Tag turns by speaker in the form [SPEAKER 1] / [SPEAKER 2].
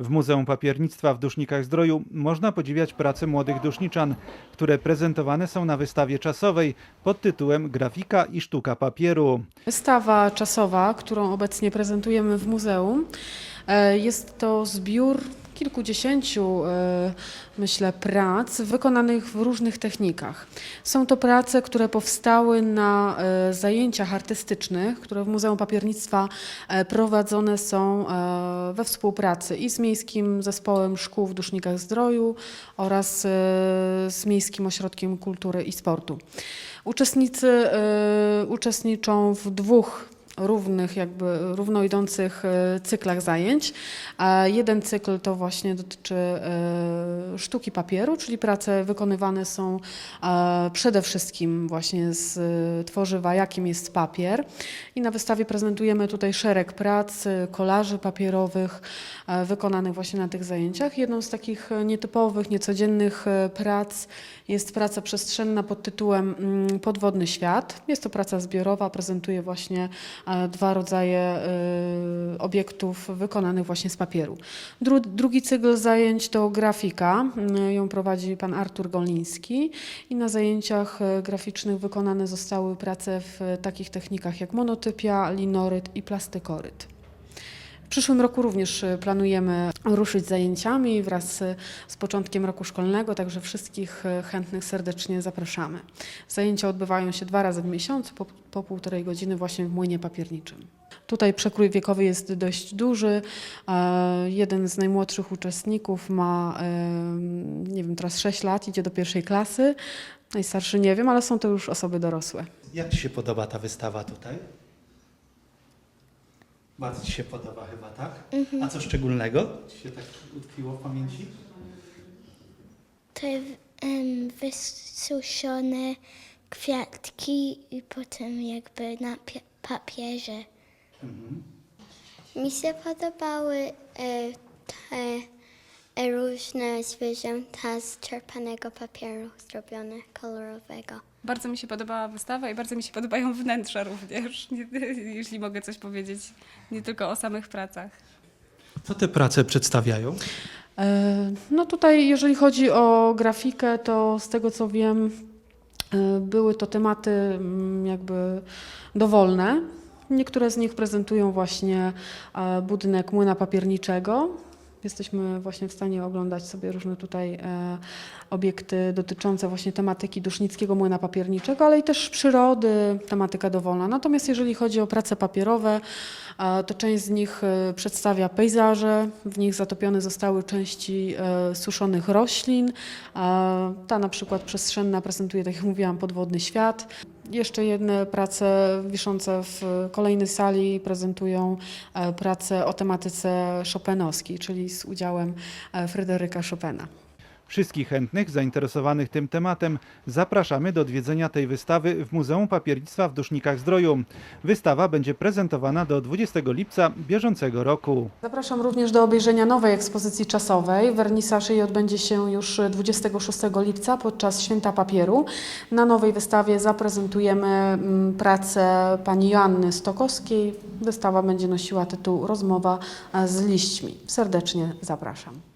[SPEAKER 1] W Muzeum Papiernictwa w Dusznikach Zdroju można podziwiać prace młodych duszniczan, które prezentowane są na wystawie czasowej pod tytułem Grafika i sztuka papieru.
[SPEAKER 2] Wystawa czasowa, którą obecnie prezentujemy w muzeum, e, jest to zbiór kilkudziesięciu, e, myślę, prac wykonanych w różnych technikach. Są to prace, które powstały na e, zajęciach artystycznych, które w Muzeum Papiernictwa e, prowadzone są we współpracy i z Miejskim Zespołem Szkół w Dusznikach Zdroju oraz z Miejskim Ośrodkiem Kultury i Sportu. Uczestnicy uczestniczą w dwóch równych, jakby równo idących e, cyklach zajęć. A jeden cykl to właśnie dotyczy e, sztuki papieru, czyli prace wykonywane są e, przede wszystkim właśnie z tworzywa, jakim jest papier. I na wystawie prezentujemy tutaj szereg prac, kolaży papierowych wykonanych właśnie na tych zajęciach. Jedną z takich nietypowych, niecodziennych prac jest praca przestrzenna pod tytułem mm, Podwodny świat. Jest to praca zbiorowa, prezentuje właśnie dwa rodzaje e, obiektów wykonanych właśnie z papieru. Dru, drugi cykl zajęć to grafika. Mm, Ją prowadzi pan Artur Goliński i na zajęciach e, graficznych wykonane zostały prace w takich technikach jak monotypia, linoryt i plastykoryt. W przyszłym roku również e, planujemy ruszyć zajęciami wraz z, z początkiem roku szkolnego, także wszystkich e, chętnych serdecznie zapraszamy. Zajęcia odbywają się dwa razy w miesiącu, po, po półtorej godziny właśnie w młynie papierniczym. Tutaj przekrój wiekowy jest dość duży. E, Jeden z najmłodszych uczestników ma, nie wiem, teraz 6 lat, idzie do pierwszej klasy. Najstarszy nie wiem, ale są to już osoby dorosłe.
[SPEAKER 1] Jak Ci się podoba ta wystawa tutaj? Bardzo Ci się podoba chyba, tak? A co szczególnego Ci się tak utkwiło w pamięci?
[SPEAKER 3] Te em, wysuszone kwiatki i potem jakby na pie- papierze. Mi się podobały e, te różne zwierzęta z czerpanego papieru zrobione kolorowego.
[SPEAKER 4] Bardzo mi się podobała wystawa i bardzo mi się podobają wnętrza również, nie, jeśli mogę coś powiedzieć, nie tylko o samych pracach.
[SPEAKER 1] Co te prace przedstawiają?
[SPEAKER 2] E, No tutaj, jeżeli chodzi o grafikę, to z tego co wiem, e, były to tematy mm, jakby dowolne. Niektóre z nich prezentują właśnie e, budynek młyna papierniczego. Jesteśmy właśnie w stanie oglądać sobie różne tutaj e, obiekty dotyczące właśnie tematyki Dusznickiego Młyna Papierniczego, ale i też przyrody, tematyka dowolna. Natomiast jeżeli chodzi o prace papierowe, e, to część z nich e, przedstawia pejzaże, w nich zatopione zostały części suszonych roślin. Ta na przykład przestrzenna prezentuje, tak jak mówiłam, podwodny świat. Jeszcze jedne prace wiszące w kolejnej sali prezentują e, prace o tematyce chopinowskiej, czyli z udziałem e, Fryderyka Chopina.
[SPEAKER 1] Wszystkich chętnych zainteresowanych tym tematem zapraszamy do odwiedzenia tej wystawy w Muzeum Papiernictwa w Dusznikach Zdroju. Wystawa będzie prezentowana do 20 lipca bieżącego roku.
[SPEAKER 2] Zapraszam również do obejrzenia nowej ekspozycji czasowej. Wernisaż jej odbędzie się już 26 lipca podczas Święta Papieru. Na nowej wystawie zaprezentujemy mm, pracę pani Joanny Stokowskiej. Wystawa będzie nosiła tytuł Rozmowa e, z liśćmi. Serdecznie zapraszam.